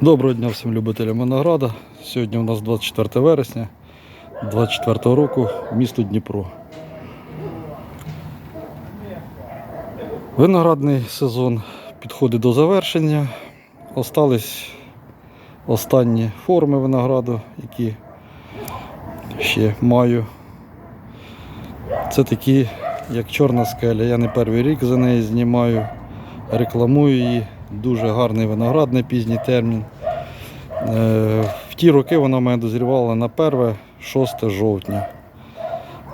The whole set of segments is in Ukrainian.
Доброго дня всім любителям винограда. Сьогодні у нас 24 вересня 24 року, місто Дніпро. Виноградний сезон підходить до завершення. Остались останні форми винограду, які ще маю. Це такі, як чорна скеля. Я не перший рік за неї знімаю, рекламую її. Дуже гарний виноград на пізній термін. Е, В ті роки вона в мене дозрівала на 1-6 жовтня.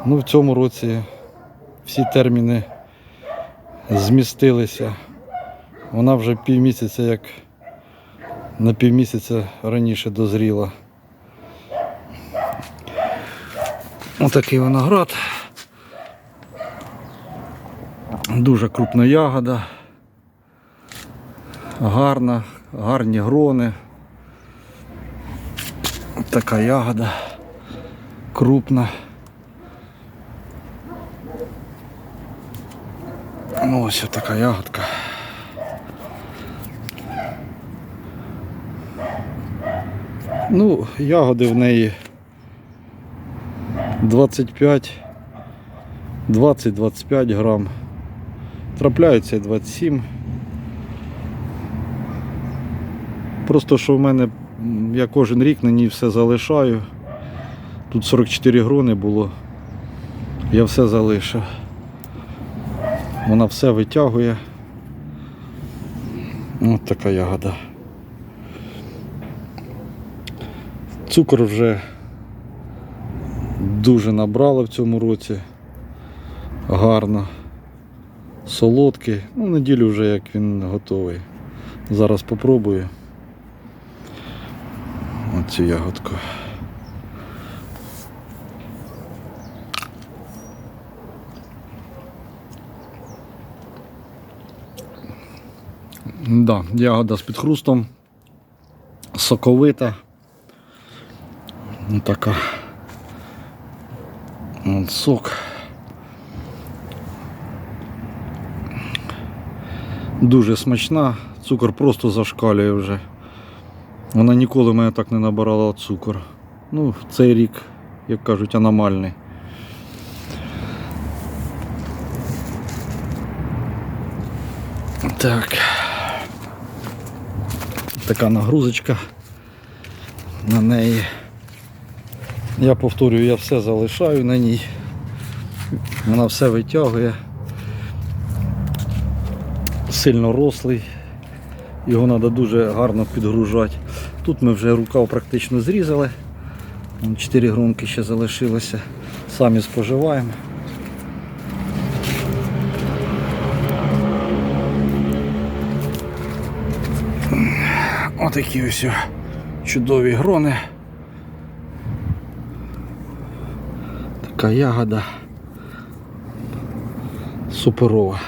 Ну, в цьому році всі терміни змістилися. Вона вже півмісяця, як на півмісяця раніше дозріла. Отакий виноград. Дуже крупна ягода. Гарна, гарні грони. Така ягода крупна. Ну, ось така ягодка. Ну, ягоди в неї 25, 20-25 грам. Трапляються і 27. Просто що в мене я кожен рік на ній все залишаю. Тут 44 грони було. Я все залишив. Вона все витягує. Ось така ягода. Цукор вже дуже набрала в цьому році. Гарно. Солодкий. Ну, неділю вже як він готовий. Зараз попробую. Оцю ягодку. Да, ягода з підхрустом, соковита. Ну, така. Сок. Дуже смачна, цукор просто зашкалює вже. Вона ніколи мене так не набирала цукор. Ну, цей рік, як кажуть, аномальний. Так. Така нагрузочка на неї. Я повторюю, я все залишаю на ній. Вона все витягує. Сильно рослий. Його треба дуже гарно підгружати. Тут ми вже рукав практично зрізали. Вон Чотири гронки ще залишилося. Самі споживаємо. Отакі ось чудові грони. Така ягода суперова.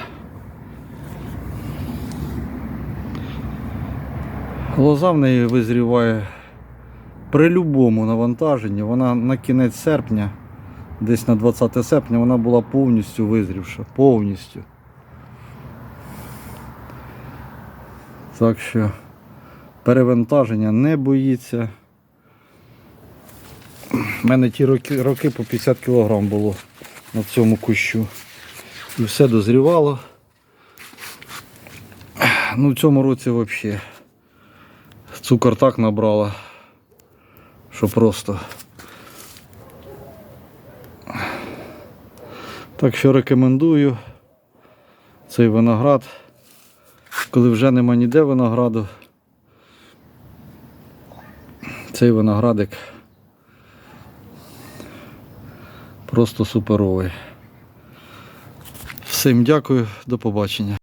Лоза в неї визріває при будь-якому навантаженні. Вона на кінець серпня, десь на 20 серпня, вона була повністю визрівша. Повністю. Так що перевантаження не боїться. У мене ті роки, роки по 50 кг було на цьому кущу. І все дозрівало. Ну в цьому році взагалі цукор так набрала, що просто. Так що рекомендую цей виноград. Коли вже нема ніде винограду, цей виноградик просто суперовий. Всім дякую, до побачення.